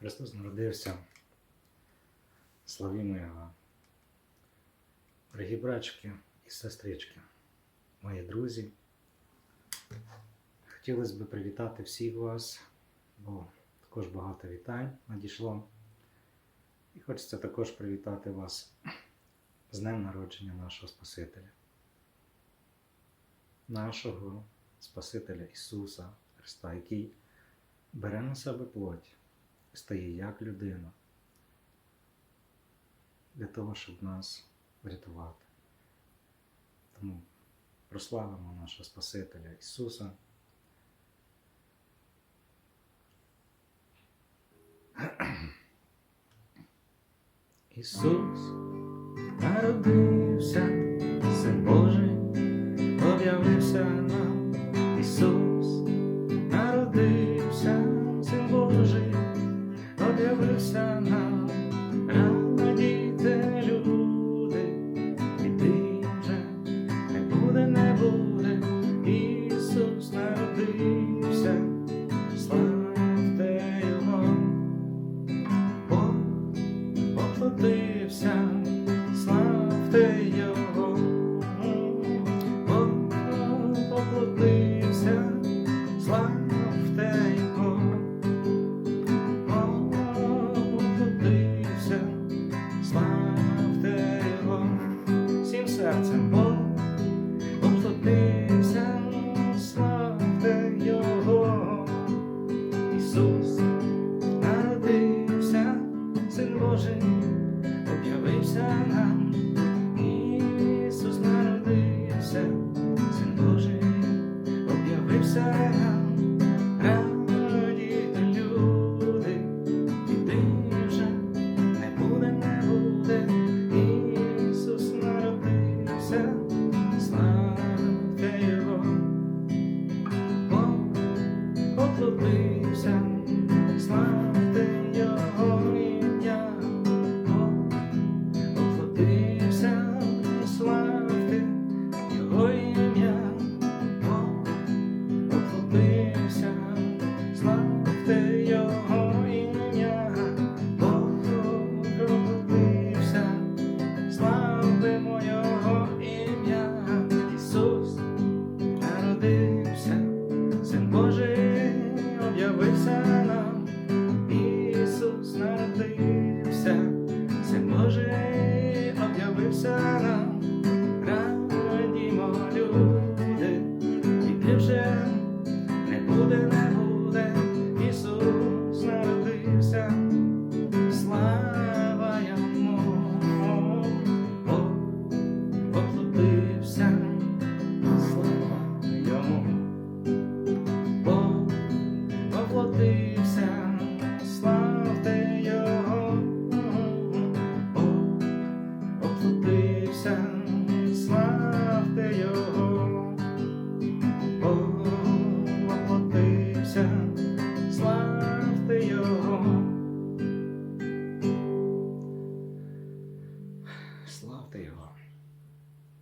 Христос народився. Славімо Його. Дорогі брачки і сестрички, мої друзі. Хотілося б привітати всіх вас, бо також багато вітань надійшло. І хочеться також привітати вас з Днем народження нашого Спасителя, нашого Спасителя Ісуса Христа, який бере на себе плоть, стає як людина для того, щоб нас врятувати. Тому прославимо нашого Спасителя Ісуса. Ісус народився, Син Божий, об'явився нам. Поплатився, славте Його. Бог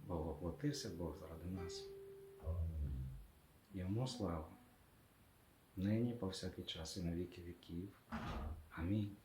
Бог оплатився, Бог заради нас. Йому слава, нині по всякий час і на віки віків. Амінь.